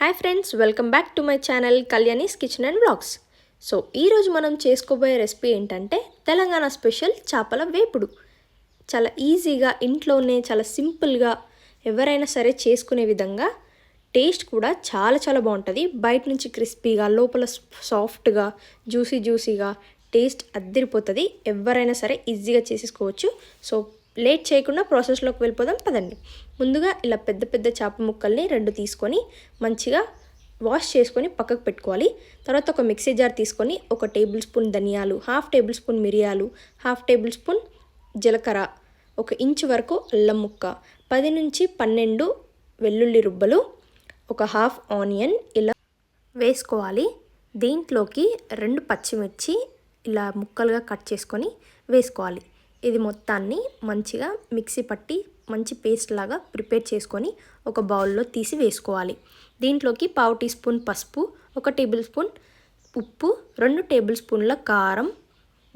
Hi friends welcome back to my channel Kalyani's kitchen and blogs so ఈరోజు మనం చేసుకోబోయే recipe ఏంటంటే Telangana special చేపల వేపుడు. చాలా ఈజీగా ఇంట్లోనే చాలా సింపుల్గా ఎవరైనా సరే చేసుకునే విధంగా టేస్ట్ కూడా చాలా చాలా బాగుంటుంది. బయట నుంచి క్రిస్పీగా లోపల సాఫ్ట్గా జ్యూసీ జ్యూసీగా టేస్ట్ అద్దరిపోతుంది. ఎవరైనా సరే ఈజీగా చేసేసుకోవచ్చు. సో లేట్ చేయకుండా ప్రాసెస్లోకి వెళ్ళిపోదాం పదండి. ముందుగా ఇలా పెద్ద పెద్ద చేప ముక్కల్ని రెండు తీసుకొని మంచిగా వాష్ చేసుకొని పక్కకు పెట్టుకోవాలి. తర్వాత ఒక మిక్సీ జార్ తీసుకొని ఒక టేబుల్ స్పూన్ ధనియాలు హాఫ్ టేబుల్ స్పూన్ మిరియాలు హాఫ్ టేబుల్ స్పూన్ జీలకర్ర ఒక ఇంచు వరకు అల్లం ముక్క పది నుంచి పన్నెండు వెల్లుల్లి రుబ్బలు ఒక హాఫ్ ఆనియన్ ఇలా వేసుకోవాలి. దీంట్లోకి రెండు పచ్చిమిర్చి ఇలా ముక్కలుగా కట్ చేసుకొని వేసుకోవాలి. ఇది మొత్తాన్ని మంచిగా మిక్సీ పట్టి మంచి పేస్ట్ లాగా ప్రిపేర్ చేసుకొని ఒక బౌల్లో తీసి వేసుకోవాలి. దీంట్లోకి పావు టీ స్పూన్ పసుపు ఒక టేబుల్ స్పూన్ ఉప్పు రెండు టేబుల్ స్పూన్ల కారం.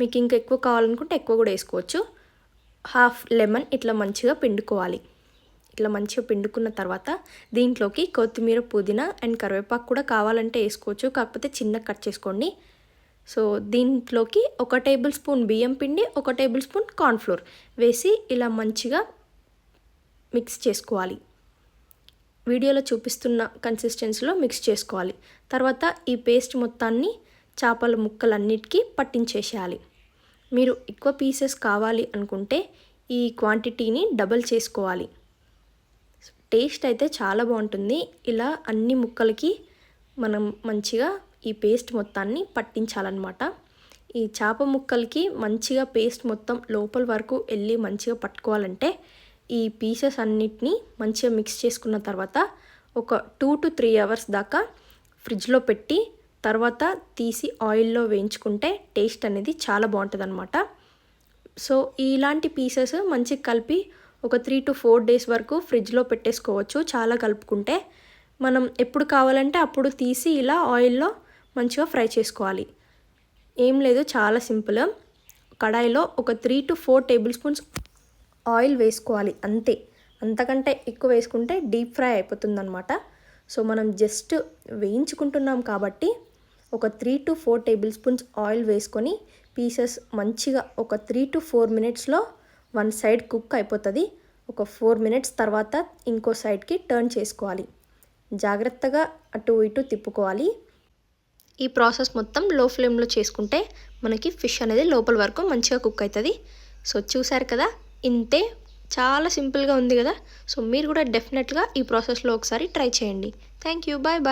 మీకు ఇంకా ఎక్కువ కావాలనుకుంటే ఎక్కువ కూడా వేసుకోవచ్చు. హాఫ్ లెమన్ ఇట్లా మంచిగా పిండుకోవాలి. ఇట్లా మంచిగా పిండుకున్న తర్వాత దీంట్లోకి కొత్తిమీర పుదీనా అండ్ కరివేపాకు కూడా కావాలంటే వేసుకోవచ్చు. కాకపోతే చిన్న కట్ చేసుకోండి. సో దీంట్లోకి ఒక టేబుల్ స్పూన్ బియ్యం పిండి ఒక టేబుల్ స్పూన్ కార్న్ఫ్లోర్ వేసి ఇలా మంచిగా మిక్స్ చేసుకోవాలి. వీడియోలో చూపిస్తున్న కన్సిస్టెన్సీలో మిక్స్ చేసుకోవాలి. తర్వాత ఈ పేస్ట్ మొత్తాన్ని చేపల ముక్కలన్నిటికీ పట్టించేసేయాలి. మీరు ఎక్కువ పీసెస్ కావాలి అనుకుంటే ఈ క్వాంటిటీని డబల్ చేసుకోవాలి. టేస్ట్ అయితే చాలా బాగుంటుంది. ఇలా అన్ని ముక్కలకి మనం మంచిగా ఈ పేస్ట్ మొత్తాన్ని పట్టించాలన్నమాట. ఈ చేప ముక్కలకి మంచిగా పేస్ట్ మొత్తం లోపల వరకు వెళ్ళి మంచిగా పట్టుకోవాలంటే ఈ పీసెస్ అన్నిటినీ మంచిగా మిక్స్ చేసుకున్న తర్వాత ఒక టూ టు త్రీ అవర్స్ దాకా ఫ్రిడ్జ్లో పెట్టి తర్వాత తీసి ఆయిల్లో వేయించుకుంటే టేస్ట్ అనేది చాలా బాగుంటుంది అనమాట సో ఇలాంటి పీసెస్ మంచిగా కలిపి ఒక త్రీ టు ఫోర్ డేస్ వరకు ఫ్రిడ్జ్లో పెట్టేసుకోవచ్చు. చాలా కలుపుకుంటే మనం ఎప్పుడు కావాలంటే అప్పుడు తీసి ఇలా ఆయిల్లో మంచిగా ఫ్రై చేసుకోవాలి. ఏం లేదు చాలా సింపుల్. కడాయిలో ఒక three to four tablespoons oil వేసుకోవాలి అంతే. అంతకంటే ఎక్కువ వేసుకుంటే డీప్ ఫ్రై అయిపోతుందన్నమాట. సో మనం జస్ట్ వేయించుకుంటున్నాం కాబట్టి ఒక three to four tablespoons oil వేసుకొని పీసెస్ మంచిగా ఒక త్రీ టు ఫోర్ మినిట్స్లో వన్ సైడ్ కుక్ అయిపోతుంది. ఒక ఫోర్ మినిట్స్ తర్వాత ఇంకో సైడ్కి టర్న్ చేసుకోవాలి. జాగ్రత్తగా అటు ఇటు తిప్పుకోవాలి. ఈ ప్రాసెస్ మొత్తం లో ఫ్లేమ్లో చేసుకుంటే మనకి ఫిష్ అనేది లోపల వరకు మంచిగా కుక్ అవుతుంది. సో చూసారు కదా ఇంతే చాలా సింపుల్గా ఉంది కదా. సో మీరు కూడా డెఫినెట్గా ఈ ప్రాసెస్లో ఒకసారి ట్రై చేయండి. Thank you bye bye.